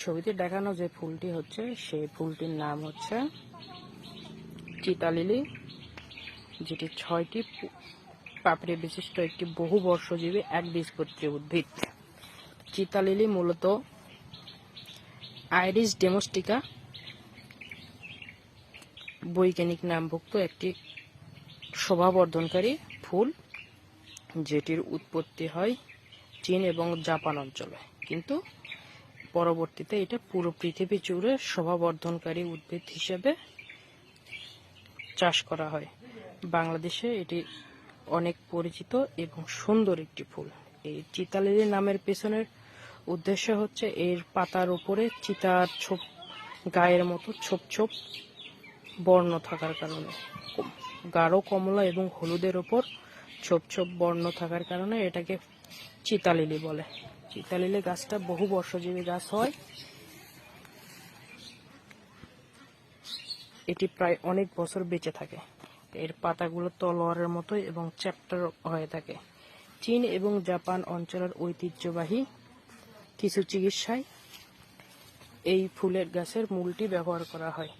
ছবিতে দেখানো যে ফুলটি হচ্ছে সেই ফুলটির নাম হচ্ছে চিতালিলি, যেটি ছয়টি পাপড়ি বিশিষ্ট একটি বহু বর্ষজীবী এক একবীজপত্রী উদ্ভিদ। চিতালিলি মূলত আইরিস ডেমোস্টিকা বৈজ্ঞানিক নামভুক্ত একটি শোভাবর্ধনকারী ফুল, যেটির উৎপত্তি হয় চীন এবং জাপান অঞ্চলে। কিন্তু পরবর্তীতে এটা পুরো পৃথিবী জুড়ে শোভাবর্ধনকারী উদ্ভিদ হিসেবে চাষ করা হয়। বাংলাদেশে এটি অনেক পরিচিত এবং সুন্দর একটি ফুল। এই চিতালিলি নামের পেছনের উদ্দেশ্য হচ্ছে এর পাতার উপরে চিতার ছোপ, গায়ের মতো ছোপ ছোপ বর্ণ থাকার কারণে। গাঢ় কমলা এবং হলুদের ওপর ছোপ ছোপ বর্ণ থাকার কারণে এটাকে চিতালিলি বলে। চিতালিলি গাছটা বহু বর্ষজীবী গাছ হয়। এটি প্রায় অনেক বছর বেঁচে থাকে। এর পাতাগুলো তলোয়ারের মতো এবং চ্যাপ্টার হয়ে থাকে। চীন এবং জাপান অঞ্চলের ঐতিহ্যবাহী কিছু চিকিৎসায় এই ফুলের গাছের মূলটি ব্যবহার করা হয়।